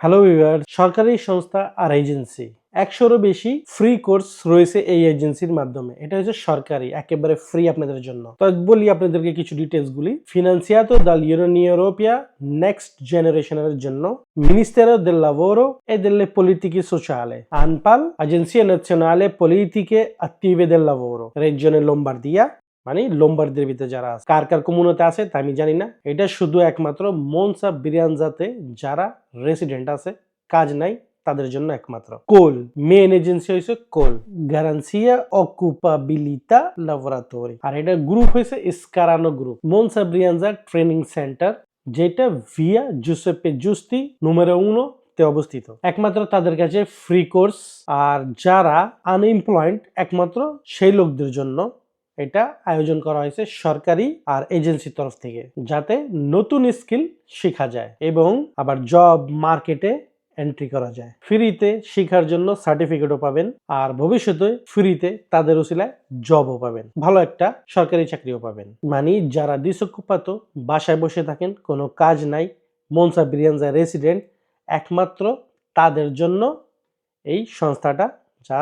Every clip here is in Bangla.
হ্যালো ইউর সরকারি সংস্থা আর এজেন্সি একশোরও বেশি ফ্রি কোর্স রয়েছে এই এজেন্সির মাধ্যমে। এটা হচ্ছে সরকারি, একেবারে ফ্রি আপনাদের জন্য। তো বলি আপনাদেরকে কিছু ডিটেলস গুলি। ফিনান্সিয়াতো দাল ইউরোপিয়া নেক্সট জেনারেশনের জন্য। মিনিস্টার দে লাভোরো এ দেলে পলিটিকি সোচালে আনপাল এজেন্সিয়া ন্যাশনালে পলিটিকে আত্মীয় দে লাভোরো রেজনে লম্বার দিয়া মানে লোম্বার্দের ভিতরে যারা আছে। কার কার কমুনোতে আছে তা আমি জানি না। এটা শুধু একমাত্র মনসা বিরিয়ানজাতে যারা রেসিডেন্ট আছে, কাজ নাই, তাদের জন্য একমাত্র। কোল মেন এজেন্সি হয়েছে কোল গ্যারান্সিয়া অকুপাবিলিতা ল্যাবরেটরি আর এটা গ্রুপ হয়েছে Scarano group Monza Brianza training centre যেটা ভিয়া জুসেপে জুস্তি নুমেরো উনো তে অবস্থিত। একমাত্র তাদের কাছে ফ্রি কোর্স আর যারা আনএমপ্লয়েড একমাত্র সেই লোকদের জন্য এটা আয়োজন করা হয়েছে সরকারি আর এজেন্সির তরফ থেকে, যাতে নতুন স্কিল শেখা যায় এবং আবার জব মার্কেটে এন্ট্রি করা যায়। ফ্রিতে শেখার জন্য সার্টিফিকেটও পাবেন আর ভবিষ্যতে ফ্রিতে তাদের উসিলায় জবও পাবেন। ভালো একটা সরকারি চাকরিও পাবেন। মানে যারা দিশকুপাত বাসায় বসে থাকেন, কোনো কাজ নাই, মনসা বিরিয়ানজা রেসিডেন্ট একমাত্র তাদের জন্য এই সংস্থাটা যা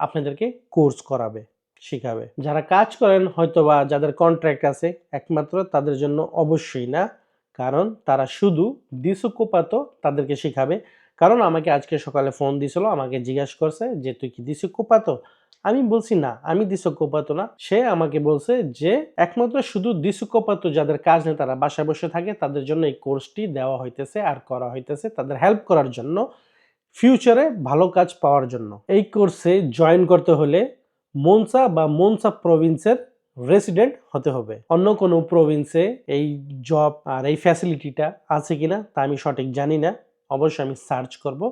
আপনাদেরকে কোর্স করাবে। শিখাবে। যারা কাজ করেন, হয়তোবা যাদের কন্ট্রাক্ট আছে, একমাত্র তাদের জন্য অবশ্যই না। কারণ তারা শুধু দিসুকোপাতো তাদেরকে শিখাবে। কারণ আমাকে আজকে সকালে ফোন দিছিল, আমাকে জিজ্ঞাসা করছে যে, তুই কি দিসুকোপাতো? আমি বলছি, না, আমি দিসুকোপাতো না। সে আমাকে বলছে যে, একমাত্র শুধু দিসুকোপাতো যাদের কাজ নেই, তারা বাসায় বসে থাকে, তাদের জন্য এই কোর্সটি দেওয়া হইতেছে আর করা হইতেছে তাদের হেল্প করার জন্য ফিউচারে ভালো কাজ পাওয়ার জন্য। এই কোর্সে জয়েন করতে হলে মনসা বা মনসা প্রভিন্সের রেসিডেন্ট হতে হবে। অন্য কোনো প্রভিন্সে এই জব আর এই ফ্যাসিলিটিটা আছে কিনা তা আমি সঠিক জানি না। অবশ্যই আমি সার্চ করব,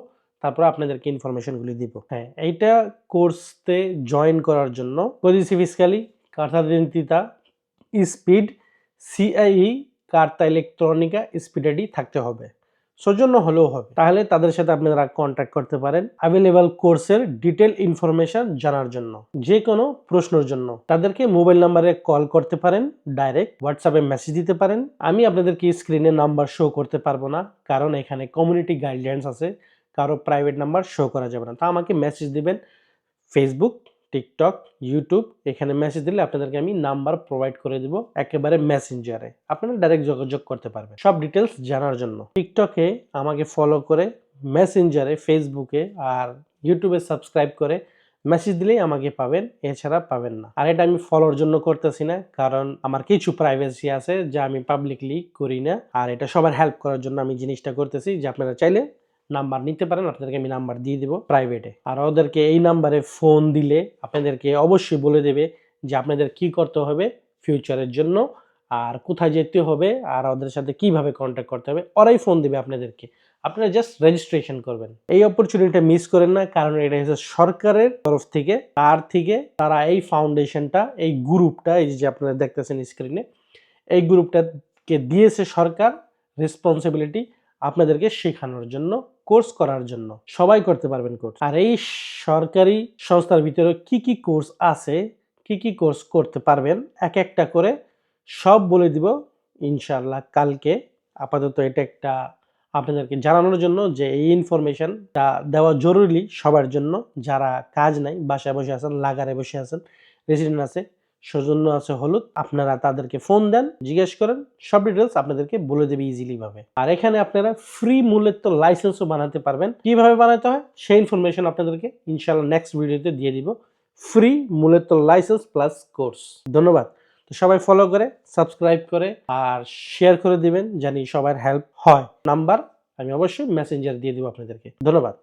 তারপর আপনাদেরকে ইনফরমেশনগুলি দিব। হ্যাঁ এইটা কোর্সতে জয়েন করার জন্য কদিসি ফিসকালি কার্তা ইডেন্টিতা স্পিড সিআই কার্তা ইলেকট্রনিকা স্পিডেডি থাকতে হবে। সৌজন্য হলেও হবে। তাহলে তাদের সাথে আপনারা কন্ট্যাক্ট করতে পারেন। অ্যাভেলেবল কোর্সের ডিটেল ইনফরমেশন জানার জন্য। যে কোনো প্রশ্নের জন্য। তাদেরকে মোবাইল নাম্বারে কল করতে পারেন। ডাইরেক্ট হোয়াটসঅ্যাপে মেসেজ দিতে পারেন। আমি আপনাদেরকে স্ক্রিনে নাম্বার শো করতে পারব না। কারণ এখানে কমিউনিটি গাইডলাইন্স আছে। কারও প্রাইভেট নাম্বার শো করা যাবে না। তা আমাকে মেসেজ দিবেন ফেসবুক টিকটক ইউটিউব এখানে মেসেজ দিলে আপনাদেরকে আমি নাম্বার প্রোভাইড করে দিব একেবারে মেসেঞ্জারে আপনারা ডাইরেক্ট যোগাযোগ করতে পারবেন। সব ডিটেলস জানার জন্য। টিকটকে আমাকে ফলো করে মেসেঞ্জারে ফেসবুকে আর ইউটিউবে সাবস্ক্রাইব করে মেসেজ দিলেই আমাকে পাবেন, এছাড়া পাবেন না। আর এটা আমি ফলোর জন্য করতেছি না, কারণ আমার কিছু প্রাইভেসি আছে যা আমি পাবলিকলি করি না। আর এটা সবার হেল্প করার জন্য আমি জিনিসটা করতেছি, যে আপনারা চাইলে নাম্বার নিতে পারেন, আপনাদেরকে আমি নাম্বার দিয়ে দেবো প্রাইভেটে আর ওদেরকে এই নাম্বারে ফোন দিলে আপনাদেরকে অবশ্যই বলে দেবে যে আপনাদের কি করতে হবে ফিউচারের জন্য, আর কোথায় যেতে হবে, আর ওদের সাথে কীভাবে কন্ট্যাক্ট করতে হবে, ওরাই ফোন দেবে আপনাদেরকে। আপনারা জাস্ট রেজিস্ট্রেশন করবেন। এই অপরচুনিটিটা মিস করেন না, কারণ এটা হচ্ছে সরকারের তরফ থেকে, তার থেকে তারা এই ফাউন্ডেশনটা এই গ্রুপটা এই যে আপনারা দেখতেছেন স্ক্রিনে এই গ্রুপটাকে দিয়েছে সরকার রেসপন্সিবিলিটি আপনাদেরকে শেখানোর জন্য কোর্স করার জন্য। সবাই করতে পারবেন কোর্স আর এই সরকারি সংস্থার ভিতরে কি কি কোর্স আছে, কি কি কোর্স করতে পারবেন, এক একটা করে সব বলে দিব। ইনশাল্লাহ কালকে আপাতত এটা একটা আপনাদেরকে জানানোর জন্য যে এই ইনফরমেশনটা দেওয়া জরুরি সবার জন্য। যারা কাজ নাই, বাসায় বসে আছেন লাগারে বসে আছেন রেসিডেন্ট আছে সৌজন্য আছে হলুদ, আপনারা তাদেরকে ফোন দেন, জিজ্ঞেস করেন, সব ডিটেলস আপনাদেরকে বলে দেবে ইজিলি ভাবে। আর এখানে আপনারা ফ্রি মূল্যের তো লাইসেন্সও বানাতে পারবেন। কীভাবে বানাতে হয়? সেই ইনফরমেশন আপনাদেরকে ইনশাল্লাহ নেক্সট ভিডিওতে দিয়ে দিব। ফ্রি মূল্যের তো লাইসেন্স প্লাস কোর্স ধন্যবাদ। তো সবাই ফলো করে সাবস্ক্রাইব করে, আর শেয়ার করে দিবেন, জানি সবার হেল্প হয়। নাম্বার আমি অবশ্যই মেসেঞ্জার দিয়ে দিব আপনাদেরকে। ধন্যবাদ।